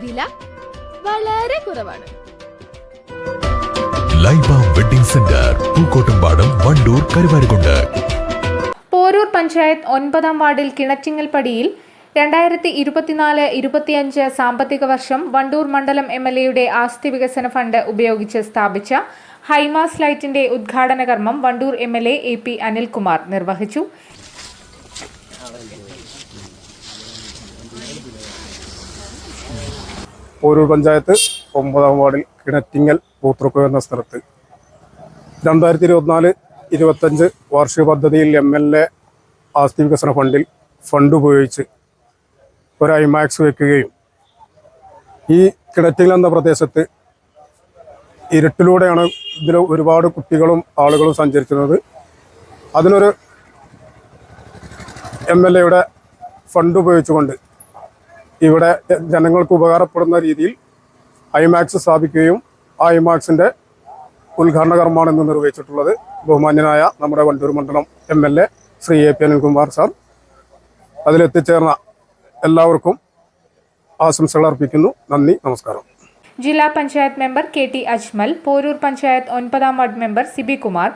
വില വളരെ കുറവാണ്. Laiba wedding centre Pookkottumpadam Wandoor Karuvarakundu. Poroor panchayat ഒൻപതാം വാർഡിൽ കിണറ്റിങ്ങൽപ്പടിയിൽ രണ്ടായിരത്തി ഇരുപത്തിനാല് ഇരുപത്തിയഞ്ച് സാമ്പത്തിക വർഷം വണ്ടൂർ മണ്ഡലം എം എൽ എയുടെ ആസ്തി വികസന ഫണ്ട് ഉപയോഗിച്ച് സ്ഥാപിച്ച ഹൈമാസ് ലൈറ്റിന്റെ ഉദ്ഘാടന കർമ്മം Wandoor M L A A P Anilkumar നിർവഹിച്ചു. പോരൂർ പഞ്ചായത്ത് ഒമ്പതാം വാർഡിൽ കിണറ്റിങ്ങൽ പൂത്തുറുക്കു എന്ന സ്ഥലത്ത്. രണ്ടായിരത്തി ഇരുപത്തിനാല് ഇരുപത്തഞ്ച് വാർഷിക പദ്ധതിയിൽ എം എൽ എ ആസ്തി വികസന ഫണ്ടിൽ ഫണ്ട് ഉപയോഗിച്ച് ഒരു ഐമാക്സ് വെക്കുകയും ഈ കിണറ്റിങ്ങൽ എന്ന പ്രദേശത്ത് ഇരുട്ടിലൂടെയാണ് ഇതിൽ ഒരുപാട് കുട്ടികളും ആളുകളും സഞ്ചരിക്കുന്നത് അതിനൊരു എം എൽ എയുടെ ഫണ്ട് ഉപയോഗിച്ചുകൊണ്ട് ഇവിടെ ജനങ്ങൾക്ക് ഉപകാരപ്പെടുന്ന രീതിയിൽ ഐമാക്സ് സ്ഥാപിക്കുകയും ഐമാക്സിന്റെ ഉദ്ഘാടന കർമ്മമാണ് ഇന്ന് നിർവഹിച്ചിട്ടുള്ളത് ബഹുമാന്യനായ നമ്മുടെ വണ്ടൂർ മണ്ഡലം M L A Shri A P Anilkumar sir. അതിലെത്തിച്ചേർന്ന എല്ലാവർക്കും ആശംസകൾ അർപ്പിക്കുന്നു. നന്ദി നമസ്കാരം. ജില്ലാ panchayat member K T Ajmal Porur panchayat ഒൻപതാം ward member Sibi Kumar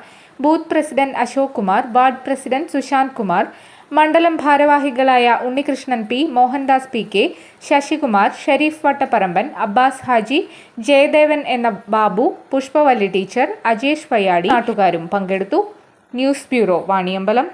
booth president Ashok Kumar ward president Sushant Kumar മണ്ഡലം ഭാരവാഹികളായ Unnikrishnan P Mohandas P K Sasikumar Sharif Vattapparamban Abbas Haji Jayadevan എന്ന ബാബു പുഷ്പവല്ലി ടീച്ചർ അജേഷ് വയ്യാടി നാട്ടുകാരും പങ്കെടുത്തു. News bureau Vaniyambalam.